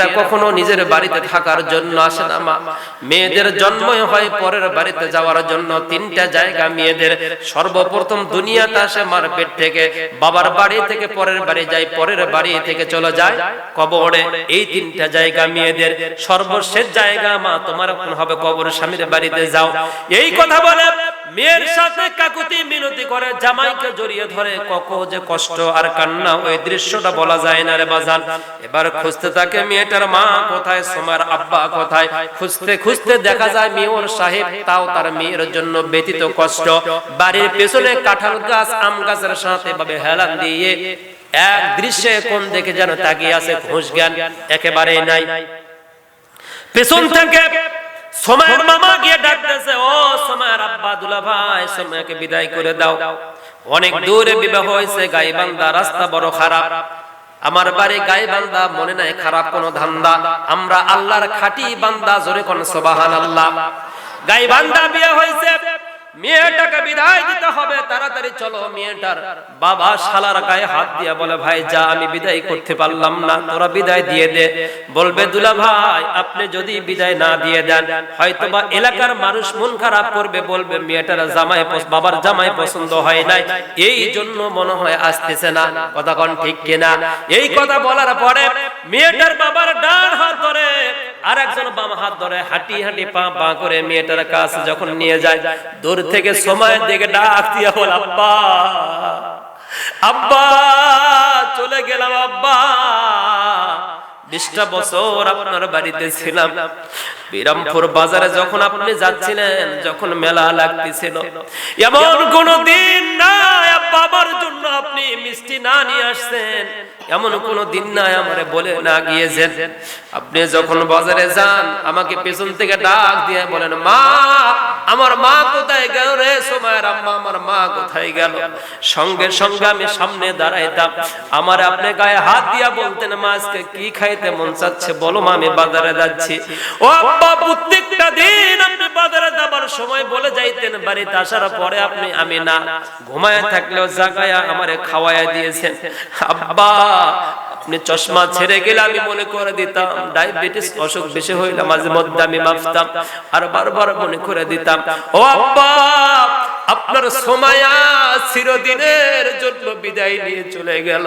মেয়েরা কখনো নিজের বাড়িতে থাকার জন্য আসে না, মা। মেয়েদের জন্মই হয় পরের বাড়িতে যাওয়ার জন্য। তিনটা জায়গা মেয়েদের। সর্বপ্রথম দুনিয়াতে আসে মার পেট থেকে। বাবার বাড়ি থেকে পরের বাড়ি যায়, পরের বাড়ি থেকে চলে যায় কবরে। এই তিনটা জায়গা মেয়েদের। সর্বশেষ জায়গা, মা, তোমার হবে কবর, স্বামীর বাড়িতে যাও। এই কথা বলে মেয়ের সাথে কাকুতি মিনতি করে জামাইকে জড়িয়ে ধরে কত যে কষ্ট আর কান্না, ওই দৃশ্যটা বলা যায় না রে বাজান। এবার খুঁজতে থাকে মেয়েটার মা কোথায়, সোমার আব্বা কোথায়। খুঁজতে খুঁজতে দেখা যায় মেয়র সাহেব তাও তার মেয়ের জন্য ব্যতীত কষ্ট। বাড়ির পেছনে কাঁঠাল গাছ, আম গাছের সাথে এভাবে হেলান দিয়ে এক দৃশ্যে কোন দেখে যেন তাকিয়ে আছে ঘুষ জ্ঞান একেবারে নাই। পেছন থেকে সময়ের মামা গিয়ে ডাকতেছে ও সময়ের আব্বা দুলা ভাই সময়কে বিদায় করে দাও। অনেক দূরে বিবাহ হয়েছে, গাইবান্ধা, রাস্তা বড় খারাপ। আমার বাড়ি গাইবান্ধা, মনে নাই খারাপ কোন ধান্দা। আমরা আল্লাহর খাটি বান্দা, জোরে কোন সোবাহান আল্লাহ গাইবান্ধা বিয়ে হয়েছে মেয়েটাকে বিদায় দিতে হবে, তাড়াতাড়ি চলো মেয়েটার বাবা শালার গায়ে হাত দিয়ে বলে, ভাই, যা, আমি বিদায় করতে পারলাম না, তোরা বিদায় দিয়ে দে। বলবে, দুলা ভাই, আপনি যদি বিদায় না দিয়ে দেন হয়তো বা এলাকার মানুষ মন খারাপ করবে। বলবে, মেয়েটার জামাই বাবার জামাই পছন্দ হয় নাই। এই জন্য মনে হয় আসতেছে না। কথা কোন ঠিক কিনা? এই কথা বলার পরে মেয়েটার বাবার ডান হাত ধরে বাম হাত ধরে হাঁটি হাঁটি পা পা করে মেয়েটার কাছে যখন নিয়ে যায়, দূর থেকে সময়ের দিকে ডাক দিয়ে বল, আব্বা আব্বা, চলে গেলাম, আব্বা। বিশটা বছর আপনার বাড়িতে ছিলাম। বিরামপুর বাজারে যখন আপনি যাচ্ছিলেন, যখন মেলা লাগতেছিল। এমন কোন দিন নাই, আব্বা, আমার জন্য আপনি মিষ্টি না নিয়ে আসছেন এমন কোন দিন নাই আমারে বলে না গিয়েছেন। আপনি যখন বাজারে যান, আমাকে পেছন থেকে ডাক দিয়ে বলেন, মা আমার মা কোথায় গেল রে? সময়ের আম্মা আমার মা কোথায় গেল? সঙ্গে সঙ্গে আমি সামনে দাঁড়াইতাম। আমার আপনি গায়ে হাত দিয়া বলতেন, মা, আজকে কি খাইতে মন চাচ্ছে? বলো মা, আমি বাজারে যাচ্ছি। ও আব্বা, প্রত্যেকটা দিন আপনি বাজারে যাবার সময় বলে যাইতেন, বাড়িতে আসার পরে আপনি, আমি না। ঘুমায় থাকলেও জাগায়া আমারে খাওয়ায়া দিয়েছেন। আব্বা আপনি চশমা ছেড়ে গেলে আমি মনে করে দিতাম, ডায়াবেটিস অসুখ বেশি হইলে মাঝে মধ্যে আমি মাপতাম আর বারবার মনে করে দিতাম, ও আব্বা, আপনার সময়া চিরদিনের জন্য বিদায় নিয়ে চলে গেল।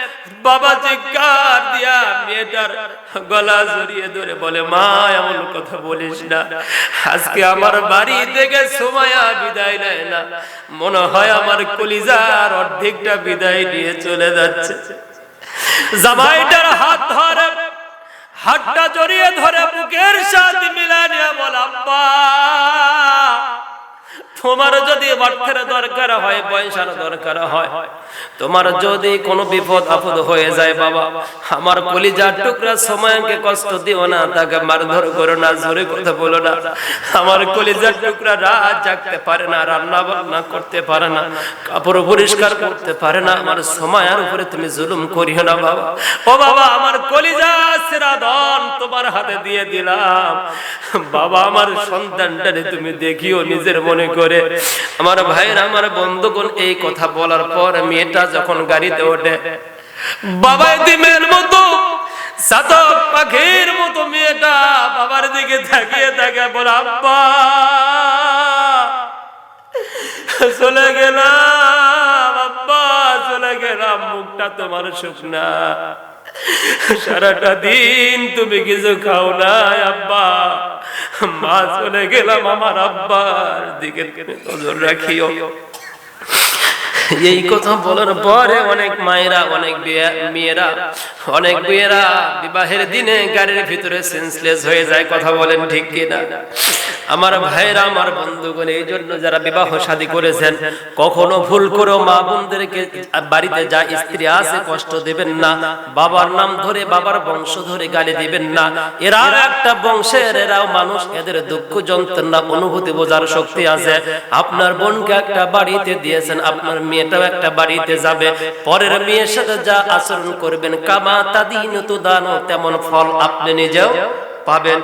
বাবা চিৎকার দিয়া মেয়েটার গলা জড়িয়ে ধরে বলে, মা, এমন কথা বলিস না। আজকে আমার বাড়ি থেকে সময়া বিদায় নেয় না। মনে হয় আমার কলিজার অর্ধেকটা বিদায় নিয়ে চলে যাচ্ছে। জামাইটার হাত ধরে, হাতটা জড়িয়ে ধরে বুকের সাথে মিলানিয়া বল, আব্বা তোমার যদি অর্থের দরকার হয়, পয়সার দরকার হয়, তোমার যদি কোনো বিপদ আপদ হয়ে যায়, বাবা, আমার কলিজার টুকরা সময়কে কষ্ট দিও না, তাকে মারধর করো না, জোরে কথা বলো না। আমার কলিজার টুকরা রাত জাগতে পারে না রান্না বান্না করতে পারে না, কাপড় পরিষ্কার করতে পারে না, আমার সময়ের উপরে তুমি জুলুম করিও না, বাবা। ও বাবা, আমার কলিজা সেরা ধন তোমার হাতে দিয়ে দিলাম। বাবা, আমার সন্তানটারে তুমি দেখিও নিজের মনে করে। আমার ভাইয়ের, আমার বন্ধুগণ এই কথা বলার পর মেয়েটা যখন গাড়িতে ওঠে, বাবা দিমের মতো পাখির মতো মেয়েটা বাবার দিকে বল, আব্বা, চলে গেলাম, আব্বা, চলে গেলাম, মুখটা তোমার শুকনা। সারাটা দিন তুমি কিছু খাও না আব্বা। মা চলে গেলাম আমার আব্বার দিকে। নজর রাখিও। এই কথা বলার পরে অনেক মায়েরা, অনেক মেয়েরা অনেক মেয়েরা বিবাহের দিনে গাড়ির ভিতরে সেন্সলেস হয়ে যায় কথা বলেন ঠিক কিনা? আমার ভাইরা আমার বন্ধুগণ এই জন্য যারা বিবাহ শাদী করেছেন কখনো ভুল করেও মা বোনদেরকে বাড়িতে যা স্ত্রী আছে কষ্ট দেবেন না বাবার নাম ধরে বাবার বংশ ধরে গালি দিবেন না এরা আর একটা বংশের এরাও মানুষ এদের দুঃখ যন্ত্রণা অনুভূতি বোঝার শক্তি আছে। আপনার বোনকে একটা বাড়িতে দিয়েছেন আপনার মেয়েটাও একটা বাড়িতে যাবে পরের মেয়ের সাথে যা আচরণ করবেন কামা তাদিন তো দানো তেমন ফল আপনি নিজেও পাবেন।